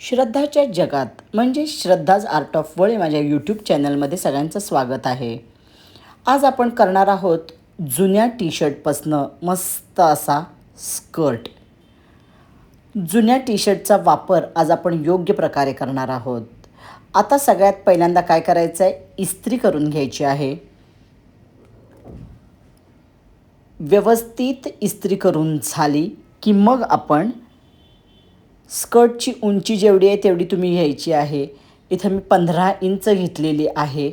श्रद्धाच्या जगात म्हणजे Shraddha's art of world माझ्या यूट्यूब चॅनलमध्ये सगळ्यांचं स्वागत आहे. आज आपण करणार आहोत जुन्या टी शर्टपासनं मस्त असा स्कर्ट. जुन्या टी शर्टचा वापर आज आपण योग्य प्रकारे करणार आहोत. आता सगळ्यात पहिल्यांदा काय करायचं आहे इस्त्री करून घ्यायची आहे. व्यवस्थित इस्त्री करून झाली की मग आपण स्कर्टची उंची जेवढी आहे तेवढी तुम्ही घ्यायची आहे. इथं मी पंधरा इंच घेतलेली आहे.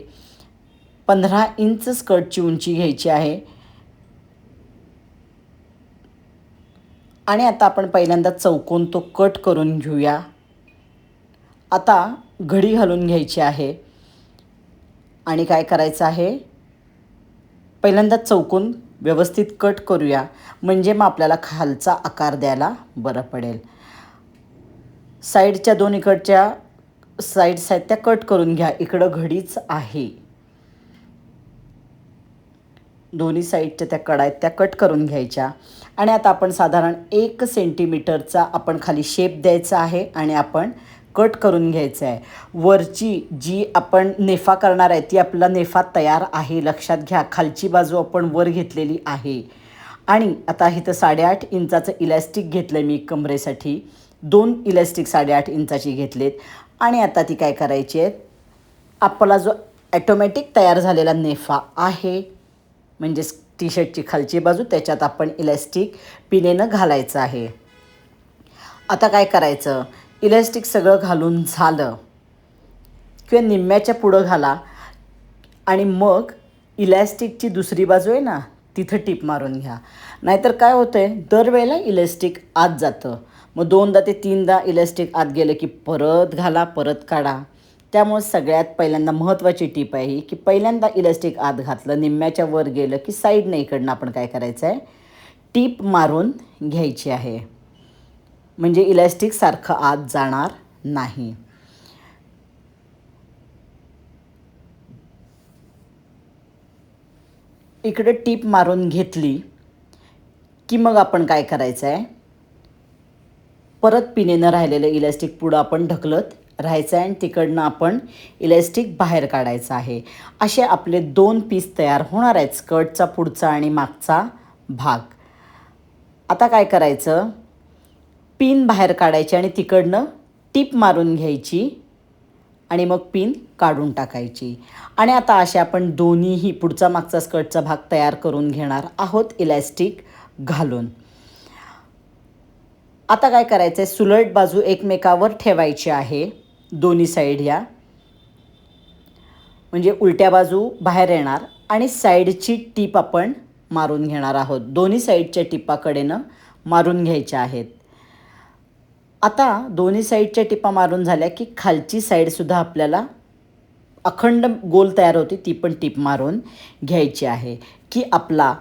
पंधरा इंच स्कर्टची उंची घ्यायची आहे. आणि आता आपण पहिल्यांदा चौकोन तो कट करून घेऊया. आता घडी घालून घ्यायची आहे. आणि काय करायचं आहे? पहिल्यांदा चौकोन व्यवस्थित कट करूया. म्हणजे मग आपल्याला खालचा आकार द्यायला बरं पडेल. साईडच्या दोन इकडच्या साईड्स आहेत त्या कट करून घ्या. इकडं घडीच आहे. दोन्ही साईडच्या त्या कडा आहेत त्या कट करून घ्यायच्या. आणि आता आपण साधारण एक सेंटीमीटरचा आपण खाली शेप द्यायचा आहे आणि आपण कट करून घ्यायचं आहे. वरची जी आपण नेफा करणार आहे ती आपला नेफा तयार आहे. लक्षात घ्या खालची बाजू आपण वर घेतलेली आहे. आणि आता इथं साडेआठ इंचाचं इलॅस्टिक घेतलं आहे मी कमरेसाठी. दोन इलॅस्टिक साडेआठ इंचाची घेतलेत. आणि आता ती काय करायची आहेत? आपला जो ॲटोमॅटिक तयार झालेला नेफा आहे म्हणजेच टी शर्टची खालची बाजू त्याच्यात आपण इलॅस्टिक पिनेनं घालायचं आहे. आता काय करायचं? इलॅस्टिक सगळं घालून झालं. किंवा निम्म्याच्या पुढं घाला. आणि मग इलॅस्टिकची दुसरी बाजू आहे ना तिथं टीप मारून घ्या. नाहीतर काय होतं आहे दरवेळेला इलॅस्टिक आत जातं. मग दोनदा ते तीनदा इलॅस्टिक आत गेलं की परत घाला परत काढा. त्यामुळे सगळ्यात पहिल्यांदा महत्त्वाची टीप आहे ही की पहिल्यांदा इलॅस्टिक आत घातलं निम्म्याच्या वर गेलं की साईडने इकडनं आपण काय करायचं आहे टीप मारून घ्यायची आहे. म्हणजे इलॅस्टिक सारखं आत जाणार नाही. इकडे टीप मारून घेतली की मग आपण काय करायचं आहे परत पिनेनं राहिलेलं इलॅस्टिक पुढं आपण ढकलत राहायचं आहे आणि तिकडनं आपण इलॅस्टिक बाहेर काढायचं आहे. असे आपले दोन पीस तयार होणार आहेत स्कर्टचा पुढचा आणि मागचा भाग. आता काय करायचं? पिन बाहेर काढायची आणि तिकडनं टीप मारून घ्यायची आणि मग पिन काढून टाकायची. आणि आता असे आपण दोन्हीही पुढचा मागचा स्कर्टचा भाग तयार करून घेणार आहोत इलॅस्टिक घालून. आता काय करायचं आहे सुलट बाजू एकमेकावर ठेवायची आहे. दोन्ही साईड या म्हणजे उलट्या बाजू बाहेर येणार आणि साईडची टीप आपण मारून घेणार आहोत. दोन्ही साईडच्या टिपाकडेनं मारून घ्यायच्या आहेत. आता दोन्ही साईडच्या टिपा मारून झाल्या की खालची साईडसुद्धा आपल्याला अखंड गोल तयार होती ती पण टीप मारून घ्यायची आहे की आपला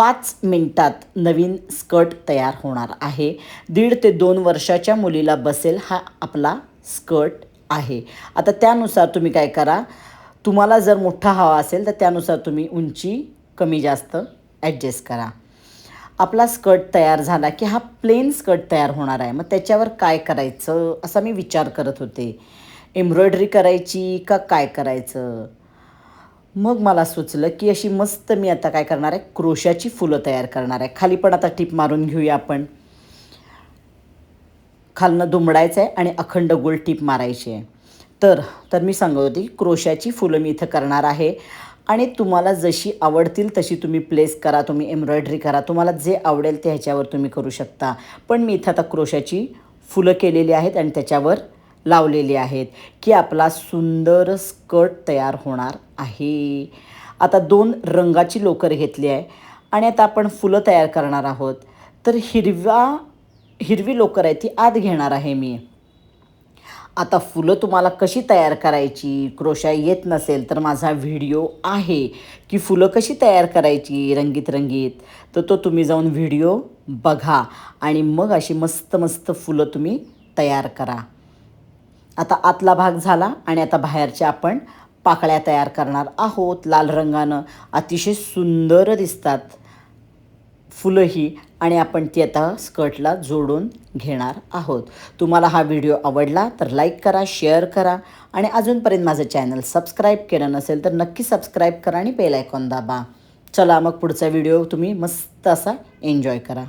पाच मिनटात नवीन स्कर्ट तयार होणार आहे. दीड ते दोन वर्षाच्या मुलीला बसेल हा आपला स्कर्ट आहे. आता त्यानुसार तुम्ही काय करा तुम्हाला जर मोठा हवा असेल तर त्यानुसार तुम्ही उंची कमी जास्त ॲडजस्ट करा. आपला स्कर्ट तयार झाला की हा प्लेन स्कर्ट तयार होणार आहे. मग त्याच्यावर काय करायचं असा मी विचार करत होते. एम्ब्रॉयडरी करायची का काय करायचं? मग मला सुचलं की अशी मस्त मी आता काय करणार आहे? क्रोशाची फुलं तयार करणार आहे. खाली पण आता टीप मारून घेऊया आपण. खालनं दुमडायचं आहे आणि अखंड गोल टीप मारायची आहे. तर तर मी सांगत होती क्रोशाची फुलं मी इथं करणार आहे. आणि तुम्हाला जशी आवडतील तशी तुम्ही प्लेस करा तुम्ही एम्ब्रॉयडरी करा. तुम्हाला जे आवडेल ते ह्याच्यावर तुम्ही करू शकता. पण मी इथं आता क्रोशाची फुलं केलेली आहेत आणि त्याच्यावर लावलेली आहेत की आपला सुंदर स्कर्ट तयार होणार आहे. आता दोन रंगाची लोकर घेतली आहे आणि आता आपण फुलं तयार करणार आहोत. तर हिरवा हिरवी लोकर आहे ती आत घेणार आहे मी. आता फुलं तुम्हाला कशी तयार करायची? क्रोशा येत नसेल तर माझा व्हिडिओ आहे की फुलं कशी तयार करायची रंगीत रंगीत तर तो तुम्ही जाऊन व्हिडिओ बघा आणि मग अशी मस्त मस्त फुलं तुम्ही तयार करा. आता आतला भाग झाला आणि आता बाहेरच्या आपण पाकळ्या तयार करणार आहोत. लाल रंगानं अतिशय सुंदर दिसतात फुलंही आणि आपण ती आता स्कर्टला जोडून घेणार आहोत. तुम्हाला हा व्हिडिओ आवडला तर लाईक करा शेअर करा आणि अजूनपर्यंत माझं चॅनल सबस्क्राईब केलं नसेल तर नक्की सबस्क्राईब करा आणि बेल आयकॉन दाबा. चला मग पुढचा व्हिडिओ तुम्ही मस्त असा एन्जॉय करा.